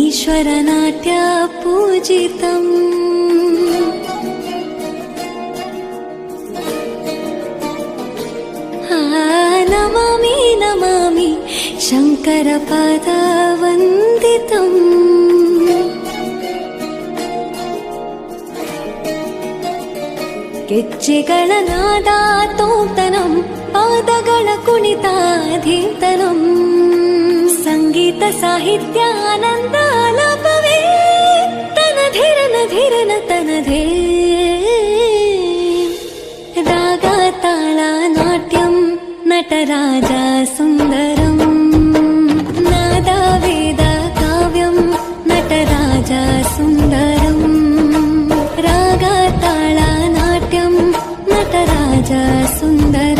ईश्वरनाट्य पूजितम् आ, नमामि नमामि शङ्करपदवन्दितम् ಗೆಜ್ಜೆಗಳ ನಾದ ತೋಂತನಂ ಪಾದಗಳ ಕುಣಿತಾಧೀತನಂ साहित्यानन्दान कवे तनधिरनधिरन तन धी नाट्यं नटराजा सुन्दरम् नादवेदकाव्यम् नटराजा सुन्दरम् रागताळानाट्यं नटराजा सुन्दरम्